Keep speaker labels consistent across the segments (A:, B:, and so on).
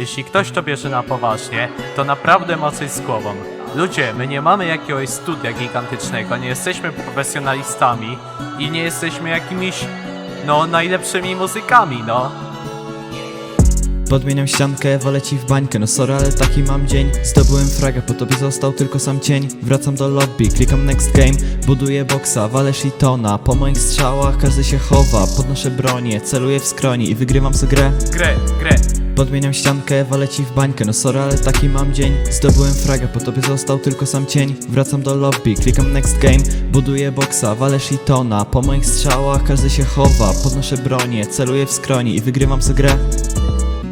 A: Jeśli ktoś to bierze na poważnie, to naprawdę ma coś z głową. Ludzie, my nie mamy jakiegoś studia gigantycznego, nie jesteśmy profesjonalistami i nie jesteśmy jakimiś, no, najlepszymi muzykami, no.
B: Podmieniam ściankę, walę ci w bańkę. No sorry, ale taki mam dzień. Zdobyłem fraga, po tobie został tylko sam cień. Wracam do lobby, klikam next game. Buduję boksa, walę shitona. Po moich strzałach każdy się chowa. Podnoszę bronię, celuję w skroni I wygrywam sobie grę.
A: Grę, grę.
B: Podmieniam ściankę, walę ci w bańkę. No sorry, ale taki mam dzień. Zdobyłem fraga, po tobie został tylko sam cień. Wracam do lobby, klikam next game. Buduję boksa, walę shitona. Po moich strzałach każdy się chowa. Podnoszę bronię, celuję w skroni I wygrywam sobie grę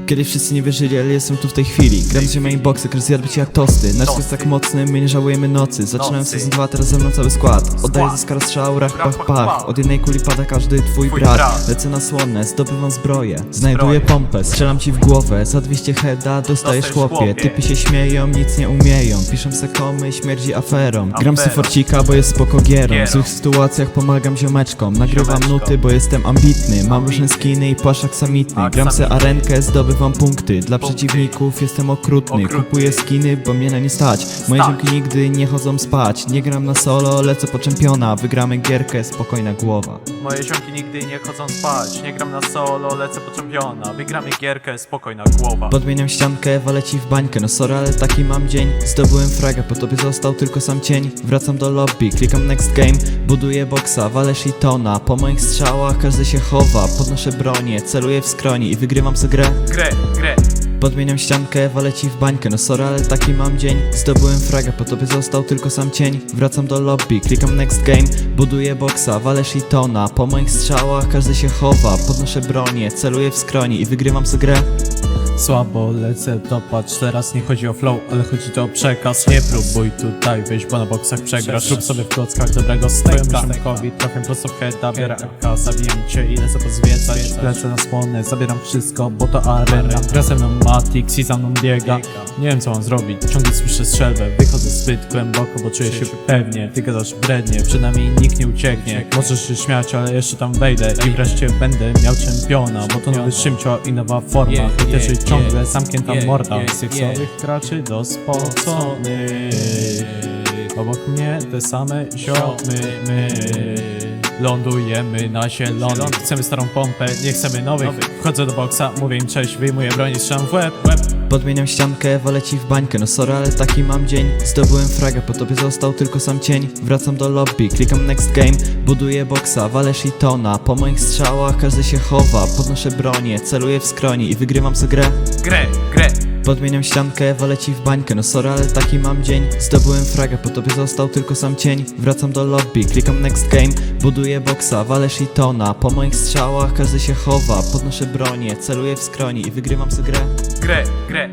B: kiedy wszyscy nie wierzyli, ale jestem tu w tej chwili. Gram z main boxy, każdy zjadł cię jak tosty. Nasz jest tak mocny, my nie żałujemy nocy. Zaczynałem sezon 2, teraz ze mną cały skład. Oddaję ze skara strzał, rach, pach, pach Od jednej kuli pada każdy twój brat. Lecę na słonę, zdobywam zbroję. Znajduję pompę, strzelam ci w głowę. Za 200 heada dostajesz chłopie. Typy się śmieją, nic nie umieją. Piszą se komy, śmierdzi aferą. Gram se forcika, bo jest spoko gierą. W złych sytuacjach pomagam ziomeczkom. Nagrywam nuty, bo jestem ambitny. Mam różne skiny i płaszczak samitny Gram se arenkę, zdobywam punkty. Dla przeciwników jestem okrutny. Kupuję skiny, bo mnie na nie stać. Moje ziomki nigdy nie chodzą spać. Nie gram na solo, lecę po czempiona. Wygramy gierkę, spokojna głowa.
A: Moje ziomki nigdy nie chodzą spać. Nie gram na solo, lecę po czempiona. Wygramy gierkę, spokojna głowa.
B: Podmieniam ściankę, walę ci w bańkę. No sorry, ale taki mam dzień. Zdobyłem fraga, po tobie został tylko sam cień. Wracam do lobby, klikam next game. Buduję boksa, walę shitona. Po moich strzałach każdy się chowa. Podnoszę bronię, celuję w skroni I wygrywam sobie grę.
A: Grę, grę.
B: Podmieniam ściankę, walę ci w bańkę. No sorry, ale taki mam dzień. Zdobyłem fraga, po tobie został tylko sam cień. Wracam do lobby, klikam next game. Buduję boksa, walę shitona. Po moich strzałach każdy się chowa. Podnoszę bronię, celuję w skroni I wygrywam sobie grę
A: Słabo lecę, to patrz, teraz nie chodzi o flow, ale chodzi to o przekaz. Nie próbuj tutaj wyjść, bo na boksach przegrasz. Rób sobie w klockach dobrego steka Myszmykowi trochę prosto w heada, biorę AK, zabijam cię i lecę pozwiedzać Lecę na słonę, zabieram wszystko, bo to arena. Gra ze mną Matix i za mną biega. Nie wiem co mam zrobić, ciągle słyszę strzelbę Wychodzę zbyt głęboko, bo czuję się pewnie. Ty gadasz brednie, przynajmniej nikt nie ucieknie. Możesz się śmiać, ale jeszcze tam wejdę. I wreszcie będę miał czempiona Bo to nowy szymcio i nowa forma. Hejterzy ciągle
C: yeah,
A: zamknięta morda Seksowych graczy do spoconych. Obok mnie te same ziomy my. Lądujemy na zielonych. Chcemy starą pompę, nie chcemy nowych. Wchodzę do boksa, mówię im cześć Wyjmuję broń i strzelam w łeb, łeb
B: Podmieniam ściankę, walę ci w bańkę. No sorry, ale taki mam dzień. Zdobyłem fraga, po tobie został tylko sam cień. Wracam do lobby, klikam next game. Buduję boksa, walę shitona. Po moich strzałach każdy się chowa. Podnoszę bronię, celuję w skroni I wygrywam sobie
A: Grę, grę
B: Podmieniam ściankę, walę ci w bańkę. No sorry, ale taki mam dzień. Zdobyłem fraga, po tobie został tylko sam cień. Wracam do lobby, klikam next game. Buduję boksa, walę shitona. Po moich strzałach każdy się chowa. Podnoszę bronię, celuję w skroni I wygrywam sobie grę.
A: Grę, grę